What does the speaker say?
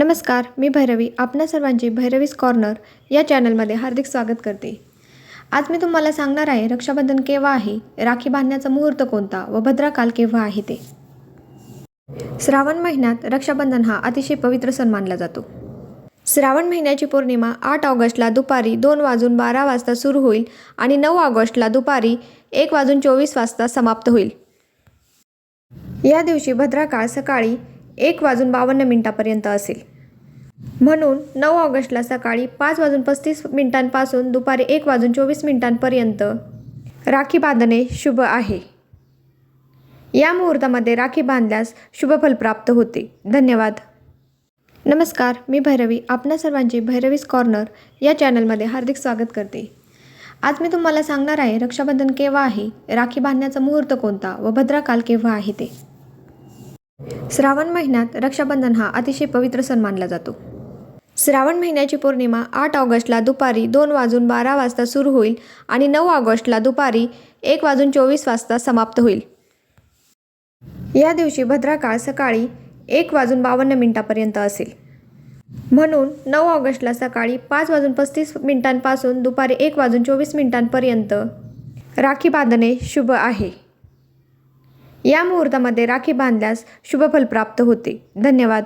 नमस्कार मी भैरवी. आपणा सर्वांचे भैरवीज कॉर्नर या चॅनलमध्ये हार्दिक स्वागत करते. आज मी तुम्हाला सांगणार आहे रक्षाबंधन केव्हा आहे राखी बांधण्याचा मुहूर्त कोणता व भद्राकाल केव्हा आहे ते. श्रावण महिन्यात रक्षाबंधन हा अतिशय पवित्र सण मानला जातो. श्रावण महिन्याची पौर्णिमा आठ ऑगस्टला दुपारी दोन वाजून बारा वाजता सुरू होईल आणि नऊ ऑगस्टला दुपारी एक वाजून चोवीस वाजता समाप्त होईल. या दिवशी भद्राकाळ सकाळी एक वाजून बावन्न मिनिटापर्यंत असेल. म्हणून नऊ ऑगस्टला सकाळी पाच वाजून पस्तीस मिनिटांपासून दुपारी एक वाजून चोवीस मिनिटांपर्यंत राखी बांधणे शुभ आहे. या मुहूर्तामध्ये राखी बांधल्यास शुभफल प्राप्त होते. धन्यवाद. नमस्कार मी भैरवी. आपणा सर्वांचे भैरवीस कॉर्नर या चॅनलमध्ये हार्दिक स्वागत करते. आज मी तुम्हाला सांगणार आहे रक्षाबंधन केव्हा आहे राखी बांधण्याचा मुहूर्त कोणता व भद्राकाल केव्हा आहे ते. श्रावण महिन्यात रक्षाबंधन हा अतिशय पवित्र सण मानला जातो. श्रावण महिन्याची पौर्णिमा आठ ऑगस्टला दुपारी दोन वाजून बारा वाजता सुरू होईल आणि नऊ ऑगस्टला दुपारी एक वाजून चोवीस वाजता समाप्त होईल. या दिवशी भद्राकाळ सकाळी एक वाजून बावन्न मिनिटापर्यंत असेल. म्हणून नऊ ऑगस्टला सकाळी पाच वाजून पस्तीस मिनिटांपासून दुपारी एक वाजून चोवीस मिनिटांपर्यंत राखी बांधणे शुभ आहे. या मुहूर्तामध्ये राखी बांधल्यास शुभफल प्राप्त होते. धन्यवाद.